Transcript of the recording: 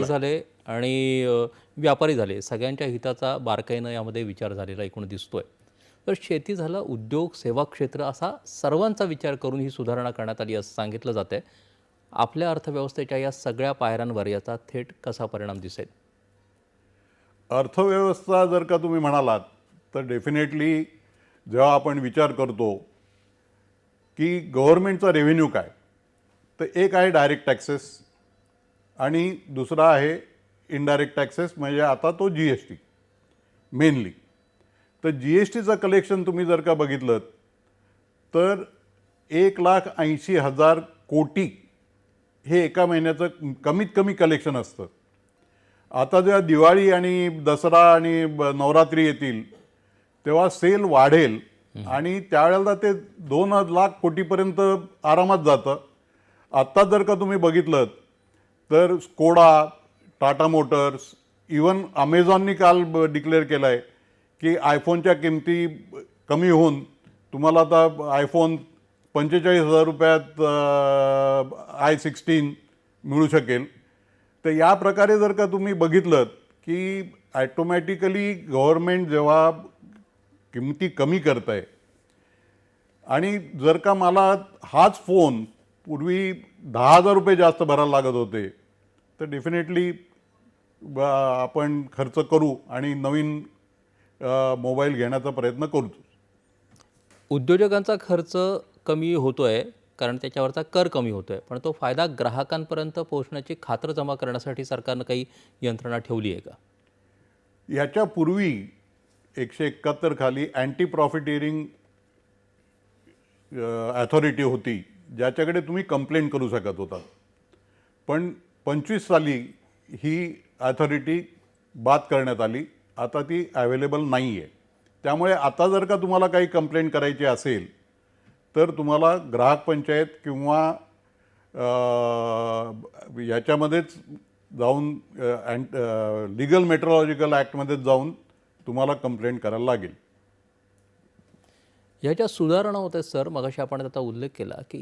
नागरिक झाले आणि व्यापारी झाले. सगळ्यांच्या हिताचा बारकाईनं यामध्ये विचार झालेला एकूण दिसतोय. तर शेती झालं उद्योग सेवा क्षेत्र असा सर्वांचा विचार करून ही सुधारणा करण्यात आली असं सांगितलं जातं आहे आपल्या अर्थव्यवस्थेच्या या सगळ्या पायऱ्यांवर याचा थेट कसा परिणाम दिसेल? अर्थव्यवस्था जर का तुम्ही म्हणालात तर डेफिनेटली जेव्हा आपण विचार करतो की गव्हर्मेंटचा रेव्हेन्यू काय तर एक आहे डायरेक्ट टॅक्सेस आणि दुसरा आहे इनडायरेक्ट टॅक्सेस म्हणजे आता तो जी एस टी मेनली तर जी एस टीचं कलेक्शन तुम्ही जर का बघितलं तर एक लाख ऐंशी हजार कोटी हे एका महिन्याचं कमीत कमी कलेक्शन असतं. आता जेव्हा दिवाळी आणि दसरा आणि ब- नवरात्री येतील तेव्हा सेल वाढेल आणि त्यावेळेला ते दोन लाख कोटीपर्यंत आरामात जातं. आत्ता जर का तुम्ही बघितलं तर स्कोडा टाटा मोटर्स इवन अमेझॉननी काल डिक्लेअर केलं आहे की आयफोनच्या किमती कमी होऊन तुम्हाला आता आयफोन पंचेचाळीस हजार रुपयात आय सिक्स्टीन मिळू शकेल. तर या प्रकारे जर का तुम्ही बघितलं की ॲटोमॅटिकली गव्हर्मेंट जेव्हा किमती कमी करत आहे आणि जर का मला हाच फोन पूर्वी दहा हजार रुपये जास्त भरायला लागत होते तर डेफिनेटली आपण खर्च करू आणि नवीन मोबाईल घेण्याचा प्रयत्न करू उद्योजकांचा खर्च कमी होतोय कारण त्याच्यावरचा कर कमी होतोय. पण तो फायदा ग्राहकांपर्यंत पोहोचण्याची खात्र जमा करण्यासाठी सरकारनं काही यंत्रणा ठेवली आहे का याच्यापूर्वी एकशे एकाहत्तर खाली अँटी प्रॉफिटेरिंग अथॉरिटी होती ज्याच्याकडे तुम्ही कंप्लेंट करू शकत होता. पण पंचवीस साली ही ॲथॉरिटी बाद करण्यात आली. आता ती अवेलेबल नाही आहे त्यामुळे आता जर का तुम्हाला काही कंप्लेंट करायची असेल तर तुम्हाला ग्राहक पंचायत किंवा याच्यामध्येच जाऊन अँट लिगल मेट्रोलॉजिकल ॲक्टमध्येच जाऊन तुम्हाला कंप्लेंट करायला लागेल. याच्या सुधारणा होत आहेत सर. मगाशी आपण त्याचा उल्लेख केला की